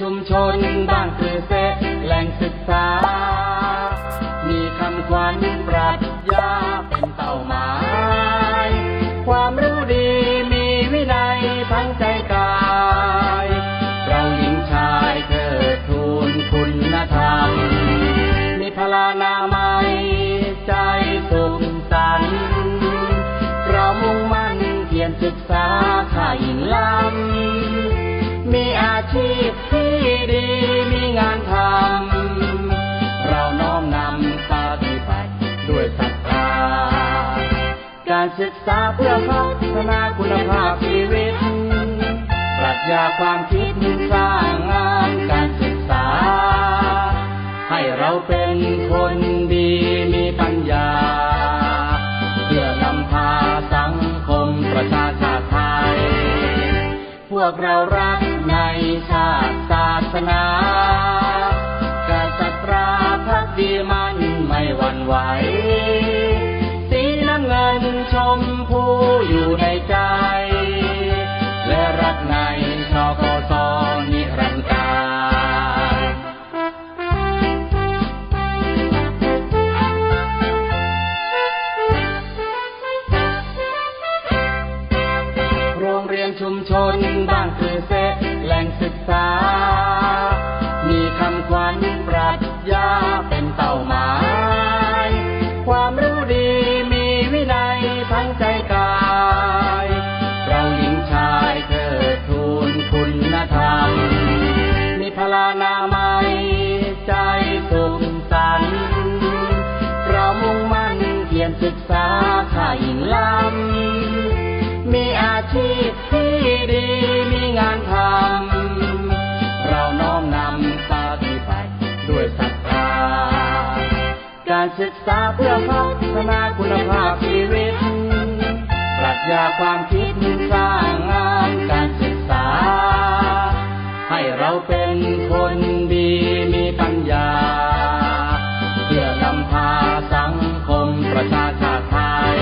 ชุมชนบ้างคือเซแหล่งศึกษา มีคำขวัญปรัชญาเป็นเป้าหมาย ความรู้ดีมีวินัยทั้งใจ การศึกษาเพื่อพัฒนาคุณภาพชีวิต ปรัชญาความคิดสร้างงานการศึกษา ให้เราเป็นคนดีมีปัญญา เพื่อนำพาสังคมประชาชาติไทย พวกเรารักในชาติศาสนา การศรัทธาพักดีมันไม่หวั่นไหว อยู่ในใจ และรักในชกสนิรันดร์การโรงเรียนชุมชน ลานามัยใจสุขสันเรามุ่งมั่นเพียรศึกษาข่าหญิงล้ำมีอาชีพที่ดีมีงานทำเราน้อมนำปฏิบัติด้วยศรัทธาการศึกษาเพื่อพัฒนาคุณภาพชีวิตปรัชญาความคิดสร้าง เป็นคนดีมีปัญญา เพื่อนำพาสังคมประชาชาติไทย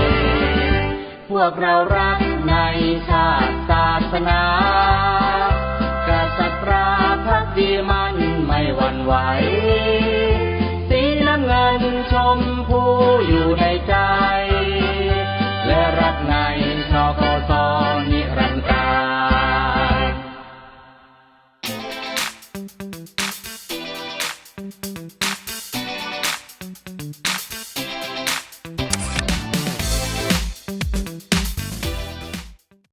พวกเรารักในชาติ Thank you.